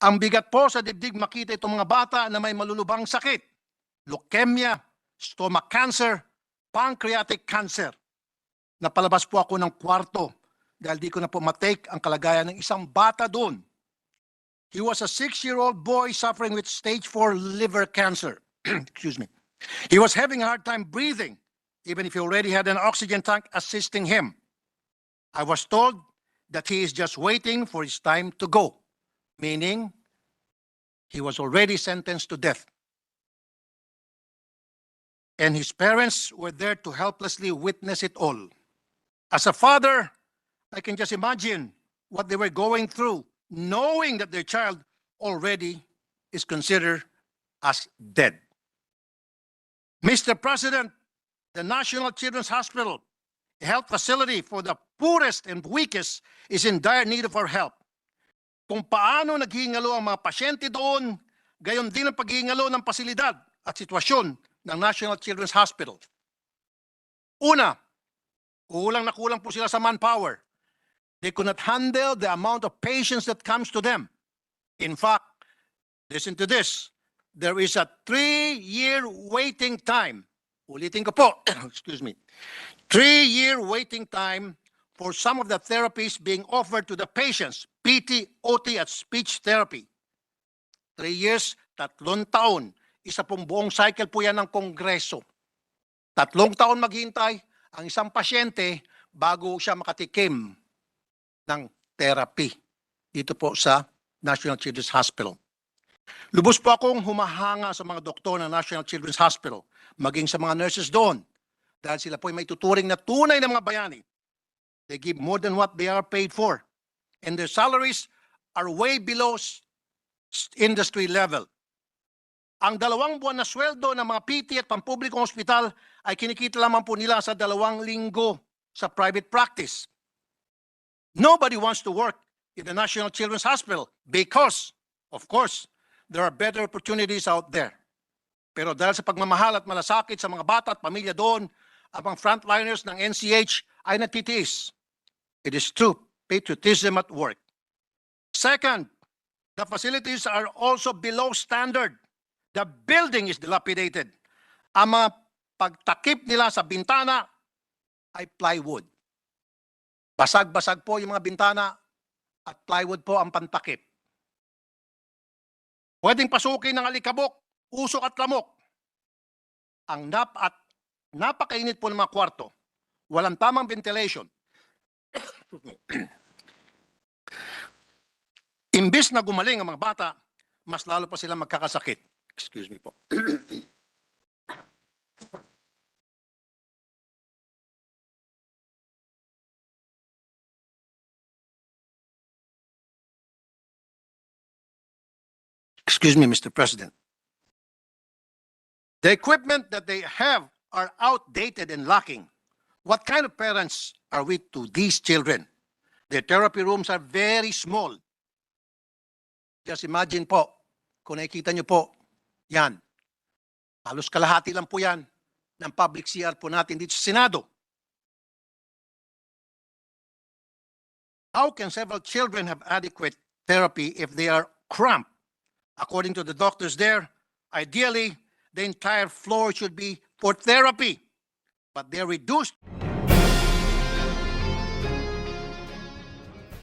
Ang bigat po sa dibdib makita itong mga bata na may malulubang sakit. Leukemia, stomach cancer, pancreatic cancer. Napalabas po ako ng kwarto dahil di ko na po matake ang kalagayan ng isang bata doon. He was a six-year-old boy suffering with stage 4 liver cancer. Excuse me. He was having a hard time breathing, even if he already had an oxygen tank assisting him. I was told that he is just waiting for his time to go, meaning he was already sentenced to death. And his parents were there to helplessly witness it all. As a father, I can just imagine what they were going through, knowing that their child already is considered as dead. Mr. President, the National Children's Hospital, a health facility for the poorest and weakest, is in dire need of our help. Kung paano naghihingalo ang mga pasyente doon, gayon din ang paghihingalo ng pasilidad at sitwasyon ng National Children's Hospital. Una, kulang na kulang po sila sa manpower. They could not handle the amount of patients that comes to them. In fact, listen to this. There is a three-year waiting time. Ulitin ko po, excuse me. Three-year waiting time for some of the therapies being offered to the patients, PT, OT, at speech therapy. Three years, tatlong taon. Isa pong buong cycle po yan ng Kongreso. Tatlong taon maghintay ang isang pasyente bago siya makatikim ng therapy dito po sa National Children's Hospital. Lubos po akong humahanga sa mga doktor ng National Children's Hospital, maging sa mga nurses doon, dahil sila po ay may tuturing na tunay na mga bayani. They give more than what they are paid for. And their salaries are way below industry level. Ang dalawang buwan na sweldo ng mga PT at pampublikong ospital ay kinikita lamang po nila sa dalawang linggo sa private practice. Nobody wants to work in the National Children's Hospital because, of course, there are better opportunities out there. Pero dahil sa pagmamahal at malasakit sa mga bata at pamilya doon, ang mga frontliners ng NCH ay natitiis. It is true, patriotism at work. Second, the facilities are also below standard. The building is dilapidated. Ang mga pagtakip nila sa bintana ay plywood. Basag-basag po yung mga bintana at plywood po ang pantakip. Pwedeng pasukin ng alikabok, usok at lamok. Ang nap at napakainit po ng mga kwarto. Walang tamang ventilation. Imbis na gumaling ang mga bata, mas lalo pa sila magkakasakit. Excuse me po. Excuse me, Mr. President. The equipment that they have are outdated and lacking. What kind of parents are we to these children? Their therapy rooms are very small. Just imagine po, kung nakikita nyo po, yan. Halos kalahati lang po yan ng public CR po natin dito sa Senado. How can several children have adequate therapy if they are cramped? According to the doctors there, ideally, the entire floor should be for therapy. But they're reduced